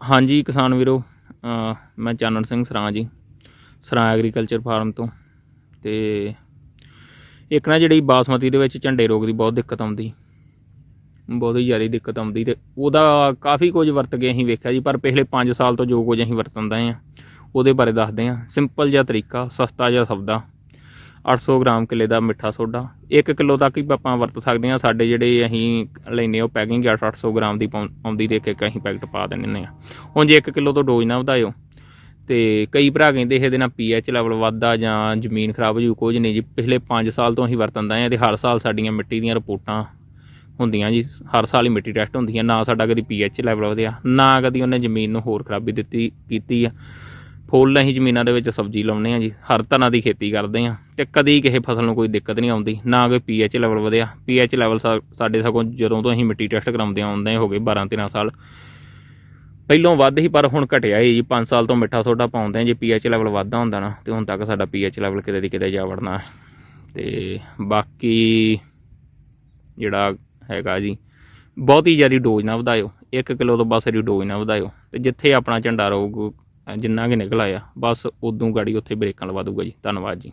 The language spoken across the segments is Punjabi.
ਹਾਂਜੀ, ਕਿਸਾਨ ਵੀਰੋ ਮੈਂ ਚਾਨਣ ਸਿੰਘ ਸਰਾਂ ਜੀ, ਸਰਾਂ ਐਗਰੀਕਲਚਰ ਫਾਰਮ ਤੋਂ। ਤੇ ਇੱਕ ਨਾ ਜਿਹੜੀ ਬਾਸਮਤੀ ਦੇ ਵਿੱਚ ਝੰਡੇ ਰੋਗ ਦੀ ਬਹੁਤ ਦਿੱਕਤ ਆਉਂਦੀ, ਬਹੁਤ ਹੀ ਜ਼ਿਆਦਾ ਦਿੱਕਤ ਆਉਂਦੀ ਤੇ ਉਹਦਾ ਕਾਫੀ ਕੁਝ ਵਰਤ ਕੇ ਅਸੀਂ ਵੇਖਿਆ ਜੀ, ਪਰ ਪਿਛਲੇ 5 ਸਾਲ ਤੋਂ ਜੋ ਕੁਝ ਅਸੀਂ ਵਰਤਨ ਦਏ ਆ, ਉਹਦੇ ਬਾਰੇ ਦੱਸਦੇ ਆ। ਸਿੰਪਲ ਜਿਹਾ ਤਰੀਕਾ, ਸਸਤਾ ਜਿਹਾ ਸੌਦਾ। 800 ਗ੍ਰਾਮ ਕਿੱਲੇ ਦਾ ਮਿੱਠਾ ਸੋਡਾ। 1 ਕਿਲੋ ਤੱਕ ਹੀ ਆਪਾਂ ਵਰਤ ਸਕਦੇ ਹਾਂ। ਸਾਡੇ ਜਿਹੜੇ ਅਸੀਂ ਲੈਨੇ ਉਹ ਪੈਕਿੰਗ 800 ਗ੍ਰਾਮ ਦੀ ਪਾਉਂ- ਆਉਂਦੀ ਤੇ ਇੱਕ ਇੱਕ ਅਸੀਂ ਪੈਕਟ ਪਾ ਦਿੰਦੇ ਆ ਹੁਣ ਜੇ 1 ਕਿਲੋ ਤੋਂ ਡੋਜ਼ ਨਾ ਵਧਾਇਓ, ਤੇ ਕਈ ਭਰਾ ਕਹਿੰਦੇ ਇਹਦੇ ਨਾਲ ਪੀਐਚ ਲੈਵਲ ਵੱਧਦਾ ਜਾਂ ਜ਼ਮੀਨ ਖਰਾਬ ਹੋ ਜੂ, ਕੁਝ ਨਹੀਂ ਜੀ। ਪਿਛਲੇ 5 ਸਾਲ ਤੋਂ ਅਸੀਂ ਵਰਤਨ ਦਾ ਆ ਤੇ ਹਰ ਸਾਲ ਸਾਡੀਆਂ ਮਿੱਟੀ ਦੀਆਂ ਰਿਪੋਰਟਾਂ ਹੁੰਦੀਆਂ ਜੀ। ਹਰ ਸਾਲ ਹੀ ਮਿੱਟੀ ਟੈਸਟ ਹੁੰਦੀਆਂ ਨਾ ਸਾਡਾ ਕਦੀ ਪੀਐਚ ਲੈਵਲ ਵਧਿਆ, ਨਾ ਕਦੀ ਉਹਨੇ ਜ਼ਮੀਨ ਨੂੰ ਹੋਰ ਖਰਾਬੀ ਦਿੱਤੀ, ਕੀਤੀ ਆ। ਫੁੱਲ ਅਸੀਂ ਜ਼ਮੀਨਾਂ ਦੇ ਵਿੱਚ ਸਬਜ਼ੀ ਲਾਉਂਦੇ ਆ ਜੀ, ਹਰ ਤਰ੍ਹਾਂ ਦੀ ਖੇਤੀ ਕਰਦੇ ਆ ਤੇ ਕਦੀ ਕਿਸੇ ਫਸਲ ਨੂੰ ਕੋਈ ਦਿੱਕਤ ਨਹੀਂ ਆਉਂਦੀ, ਨਾ ਕੋਈ ਪੀਐਚ ਲੈਵਲ ਵਧਿਆ। ਪੀਐਚ ਲੈਵਲ ਸਾਡੇ ਸਗੋਂ ਜਦੋਂ ਤੋਂ ਅਸੀਂ ਮਿੱਟੀ ਟੈਸਟ ਕਰਾਉਂਦੇ ਆਉਂਦੇ ਹੋ ਗਏ 12 13 ਸਾਲ। ਪਹਿਲੋਂ ਵੱਧ ਹੀ, ਪਰ ਹੁਣ ਘਟਿਆ ਹੀ ਜੀ 5 ਸਾਲ ਤੋਂ ਮਿੱਠਾ ਸੋਡਾ ਪਾਉਂਦੇ ਆ ਜੇ ਪੀਐਚ ਲੈਵਲ ਵੱਧਦਾ ਹੁੰਦਾ ਨਾ, ਤੇ ਹੁਣ ਤੱਕ ਸਾਡਾ ਪੀਐਚ ਲੈਵਲ ਕਿਤੇ ਦੀ ਕਿਤੇ ਜਾ ਵੜਨਾ। ਹੈ। ਤੇ ਬਾਕੀ ਜਿਹੜਾ ਹੈਗਾ ਜੀ, ਬਹੁਤੀ ਜ਼ਿਆਦਾ ਡੋਜ਼ ਨਾ ਵਧਾਇਓ 1 ਕਿਲੋ ਤੋਂ ਬਸ ਇਹਦੀ ਡੋਜ਼ ਨਾ ਵਧਾਇਓ। ਤੇ ਜਿੱਥੇ ਆਪਣਾ ਝੰਡਾ ਰਹੂਗਾ ਜਿੰਨਾ ਕਿ ਨਿਕਲ ਆਇਆ, ਬਸ ਉਦੋਂ ਗਾੜੀ ਉੱਥੇ ਬ੍ਰੇਕਾਂ ਲਵਾ ਦੂਗਾ ਜੀ। ਧੰਨਵਾਦ ਜੀ।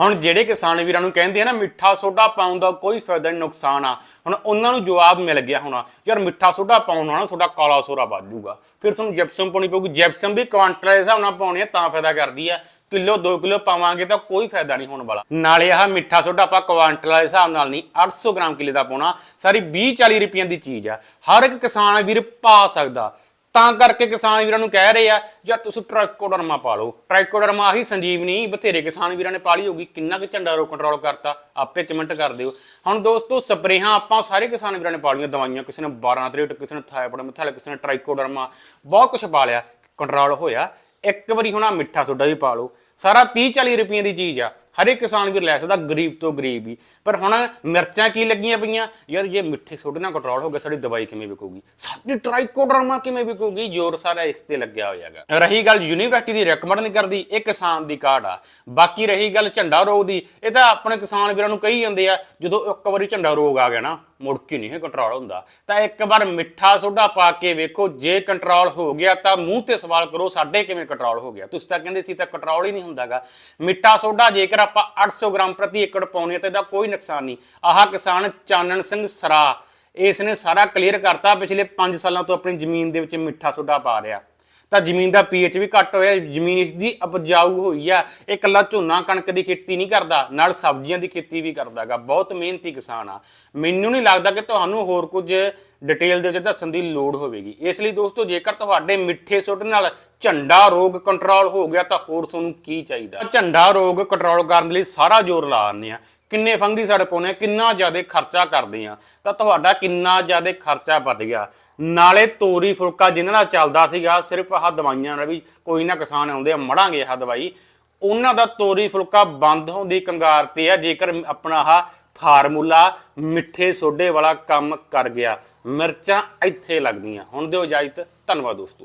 ਹੁਣ ਜਿਹੜੇ ਕਿਸਾਨ ਵੀਰਾਂ ਨੂੰ ਕਹਿੰਦੇ ਆ ਨਾ, ਮਿੱਠਾ ਸੋਡਾ ਪਾਉਣ ਦਾ ਕੋਈ ਫਾਇਦਾ ਨਹੀਂ, ਨੁਕਸਾਨ ਆ। ਹੁਣ ਉਹਨਾਂ ਨੂੰ ਜਵਾਬ ਮਿਲ ਗਿਆ ਹੋਣਾ, ਯਾਰ ਮਿੱਠਾ ਸੋਡਾ ਪਾਉਣ ਨਾਲ ਤੁਹਾਡਾ ਕਾਲਾ ਸੋਰਾ ਵੱਧ ਜਾਊਗਾ। ਫਿਰ ਤੁਹਾਨੂੰ ਜਿਪਸਮ ਪਾਉਣੀ ਪਊਗੀ। ਜਿਪਸਮ ਵੀ ਕੁਆਂਟਲ ਦੇ ਹਿਸਾਬ ਨਾਲ ਪਾਉਣੀ ਆ, ਤਾਂ ਫਾਇਦਾ ਕਰਦੀ ਆ। ਕਿਲੋ 2 ਕਿਲੋ ਪਾਵਾਂਗੇ ਤਾਂ ਕੋਈ ਫਾਇਦਾ ਨਹੀਂ ਹੋਣ ਵਾਲਾ। ਨਾਲੇ ਆਹ ਮਿੱਠਾ ਸੋਡਾ ਆਪਾਂ ਕੁਆਂਟਲ ਦੇ ਹਿਸਾਬ ਨਾਲ ਨਹੀਂ 800 ਗ੍ਰਾਮ ਕਿਲੇ ਦਾ ਪਾਉਣਾ। ਸਾਰੀ 20 40 ਰੁਪਈਆਂ ਦੀ ਚੀਜ਼ ਆ। ਹਰ ਇੱਕ ਕਿਸਾਨ ਵੀਰ ਪਾ ਸਕਦਾ। ਤਾਂ ਕਰਕੇ ਕਿਸਾਨ ਵੀਰਾਂ ਨੂੰ ਕਹਿ ਰਹੇ ਆ, ਯਾਰ ਤੁਸੀਂ ਟ੍ਰਾਈਕੋਡਰਮਾ ਪਾ ਲਓ। ਟ੍ਰਾਈਕੋਡਰਮਾ ਆਹੀ ਸੰਜੀਵਨੀ ਬਥੇਰੇ ਕਿਸਾਨ ਵੀਰਾਂ ਨੇ ਪਾਲੀ ਹੋਗੀ ਕਿੰਨਾ ਕਿ ਝੰਡਾ ਰੋ ਕੰਟਰੋਲ ਕਰਤਾ, ਆਪੇ ਕਮੈਂਟ ਕਰ ਦਿਓ। ਹੁਣ ਦੋਸਤੋ, ਸਪਰੇਹਾਂ ਆਪਾਂ ਸਾਰੇ ਕਿਸਾਨ ਵੀਰਾਂ ਨੇ ਪਾਲੀਆਂ ਦਵਾਈਆਂ, ਕਿਸੇ ਨੇ 12 ਤਰੇਟ, ਕਿਸੇ ਨੇ ਥਾਇਪੋਡ ਮਿਥਾਇਲ ਕਿਸੇ ਨੇ ਟ੍ਰਾਈਕੋਡਰਮਾ, ਬਹੁਤ ਕੁਝ ਪਾ ਲਿਆ ਕੰਟਰੋਲ ਹੋਇਆ। ਇੱਕ ਵਾਰੀ ਹੁਣ ਆਹ ਮਿੱਠਾ ਸੋਡਾ ਵੀ ਪਾ ਲਓ। ਸਾਰਾ 30 40 ਰੁਪਏ ਦੀ ਚੀਜ਼ ਆ। ਹਰ ਇੱਕ ਕਿਸਾਨ ਵੀਰ ਲੈ ਸਕਦਾ, ਗਰੀਬ ਤੋਂ ਗਰੀਬ ਵੀ ਪਰ ਹੁਣ ਮਿਰਚਾਂ ਕੀ ਲੱਗੀਆਂ ਪਈਆਂ? ਯਾਰ ਜੇ ਮਿੱਠੇ ਸੋਡੇ ਨਾਲ ਕੰਟਰੋਲ ਹੋ ਗਿਆ, ਸਾਡੀ ਦਵਾਈ ਕਿਵੇਂ ਵਿਕੂਗੀ? ਸਾਡੀ ਟ੍ਰਾਈਕੋਡਰਮਾ ਕਿਵੇਂ ਵਿਕੂਗੀ? ਜ਼ੋਰ ਸਾਰਾ ਇਸ ਤੇ ਲੱਗਿਆ ਹੋਇਆਗਾ ਰਹੀ ਗੱਲ ਯੂਨੀਵਰਸਿਟੀ ਦੀ ਰეკਮੈਂਡ ਨਹੀਂ ਕਰਦੀ, ਇਹ ਕਿਸਾਨ ਦੀ ਕਾਢ ਆ। ਬਾਕੀ ਰਹੀ ਗੱਲ ਝੰਡਾ ਰੋਗ ਦੀ, ਇਹ ਤਾਂ ਆਪਣੇ ਕਿਸਾਨ ਵੀਰਾਂ ਨੂੰ ਕਹੀ ਜਾਂਦੇ ਆ, ਜਦੋਂ ਇੱਕ ਵਾਰੀ ਝੰਡਾ ਰੋਗ ਆ ਗਿਆ ਨਾ ਮੁੜ ਕੇ ਨਹੀਂ ਇਹ ਕੰਟਰੋਲ ਹੁੰਦਾ। ਤਾਂ ਇੱਕ ਵਾਰ ਮਿੱਠਾ ਸੋਡਾ ਪਾ ਕੇ ਵੇਖੋ, ਜੇ ਕੰਟਰੋਲ ਹੋ ਗਿਆ ਤਾਂ ਮੂੰਹ ਤੇ ਸਵਾਲ ਕਰੋ, ਸਾਡੇ ਕਿਵੇਂ ਕੰਟਰੋਲ ਹੋ ਗਿਆ? ਤੁਸੀਂ ਤਾਂ ਕਹਿੰਦੇ ਸੀ ਤਾਂ ਕੰਟਰੋਲ ਹੀ ਨਹੀਂ ਹੁੰਦਾਗਾ। ਮਿੱਠਾ ਸੋਡਾ ਜੇਕਰ ਆਪਾਂ 800 ਗ੍ਰਾਮ ਪ੍ਰਤੀ ਏਕੜ ਪਾਉਣੀ ਹੈ ਤਾਂ ਇਹਦਾ ਕੋਈ ਨੁਕਸਾਨ ਨਹੀਂ। ਆਹ ਕਿਸਾਨ ਚਾਨਣ ਸਿੰਘ ਸਰਾ, ਇਸ ਨੇ ਸਾਰਾ ਕਲੀਅਰ ਕਰਤਾ ਪਿਛਲੇ 5 ਸਾਲਾਂ ਤੋਂ ਆਪਣੀ ਜ਼ਮੀਨ ਦੇ ਵਿੱਚ ਮਿੱਠਾ ਸੋਡਾ ਪਾ ਰਿਹਾ। ਤਾਂ ਜ਼ਮੀਨ ਦਾ ਪੀਐਚ ਵੀ ਘੱਟ ਹੋਇਆ, ਜ਼ਮੀਨ ਇਸ ਦੀ ਉਪਜਾਊ ਹੋਈ ਆ। ਇਹ ਕੱਲਾ ਝੋਨਾ ਕਣਕ ਦੀ ਖੇਤੀ ਨਹੀਂ ਕਰਦਾ, ਨਾਲ ਸਬਜ਼ੀਆਂ ਦੀ ਖੇਤੀ ਵੀ ਕਰਦਾਗਾ। ਬਹੁਤ ਮਿਹਨਤੀ ਕਿਸਾਨ ਆ। ਮੈਨੂੰ ਨਹੀਂ ਲੱਗਦਾ ਕਿ ਤੁਹਾਨੂੰ ਹੋਰ ਕੁਝ ਡਿਟੇਲ ਦੇ ਵਿੱਚ ਦੱਸਣ ਦੀ ਲੋੜ ਹੋਵੇਗੀ। ਇਸ ਲਈ ਦੋਸਤੋ, ਜੇਕਰ ਤੁਹਾਡੇ ਮਿੱਠੇ ਸੁੱਟ ਨਾਲ ਝੰਡਾ ਰੋਗ ਕੰਟਰੋਲ ਹੋ ਗਿਆ, ਤਾਂ ਹੋਰ ਤੁਹਾਨੂੰ ਕੀ ਚਾਹੀਦਾ? ਝੰਡਾ ਰੋਗ ਕੰਟਰੋਲ ਕਰਨ ਲਈ ਸਾਰਾ ਜ਼ੋਰ ਲਾ ਆਉਂਦੇ ਆ। ਕਿੰਨੇ ਫੰਗੀ ਸਾਡੇ ਪਾਉਣੇ ਆ, ਕਿੰਨਾ ਜ਼ਿਆਦਾ ਖਰਚਾ ਕਰਦੇ ਆ, ਤਾਂ ਤੁਹਾਡਾ ਕਿੰਨਾ ਜ਼ਿਆਦਾ ਖਰਚਾ ਵੱਧ ਗਿਆ। ਨਾਲੇ ਤੋਰੀ ਫੁਲਕਾ ਜਿਹਨਾਂ ਦਾ ਚੱਲਦਾ ਸੀਗਾ, ਸਿਰਫ ਆਹ ਦਵਾਈਆਂ ਨਾਲ ਵੀ ਕੋਈ ਨਾ ਕਿਸਾਨ ਆਉਂਦੇ ਆ, ਮੜਾਂਗੇ ਆਹ ਦਵਾਈ। ਉਹਨਾਂ ਦਾ ਤੋਰੀ ਫੁਲਕਾ ਬੰਦ ਹੋਣ ਦੀ ਕੰਗਾਰ ਤੇ ਆ, ਜੇਕਰ ਆਪਣਾ ਆਹ ਫਾਰਮੂਲਾ ਮਿੱਠੇ ਸੋਡੇ ਵਾਲਾ ਕੰਮ ਕਰ ਗਿਆ। ਮਿਰਚਾਂ ਇੱਥੇ ਲੱਗਦੀਆਂ। ਹੁਣ ਦਿਓ ਇਜਾਜ਼ਤ, ਧੰਨਵਾਦ ਦੋਸਤੋ।